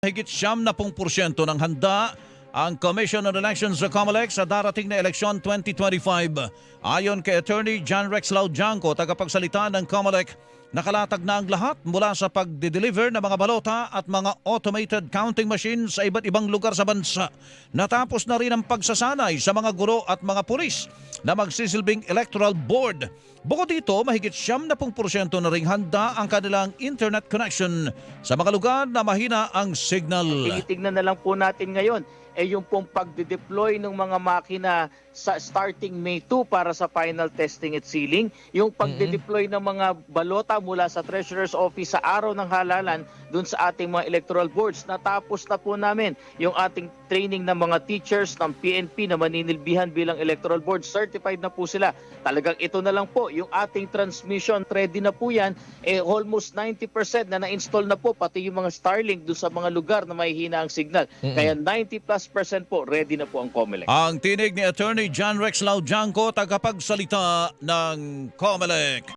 Higit siyam na pong porsyento ng handa ang Commission on Elections sa COMELEC sa darating na eleksyon 2025. Ayon kay Attorney John Rex Laudianco, tagapagsalita ng COMELEC, nakalatag na ang lahat mula sa pagde-deliver ng mga balota at mga automated counting machines sa iba't ibang lugar sa bansa. Natapos na rin ang pagsasanay sa mga guro at mga pulis na magsisilbing electoral board. Bukod dito, mahigit siyam na ring handa ang kanilang internet connection sa mga lugar na mahina ang signal. Tinitignan na lang po natin ngayon eh yung pong pagde-deploy ng mga makina sa starting May 2 para sa final testing at sealing, yung pagde-deploy ng mga balota mula sa Treasurer's Office sa araw ng halalan dun sa ating mga electoral boards. Natapos na po namin yung ating training ng mga teachers ng PNP na maninilbihan bilang electoral board. Certified na po sila. Talagang ito na lang po, yung ating transmission, ready na po yan. Eh, almost 90% na na-install na po, pati yung mga Starlink doon sa mga lugar na mahihina ang signal. Kaya 90 plus percent po, ready na po ang COMELEC. Ang tinig ni Attorney John Rex Laudianco, tagapagsalita ng COMELEC.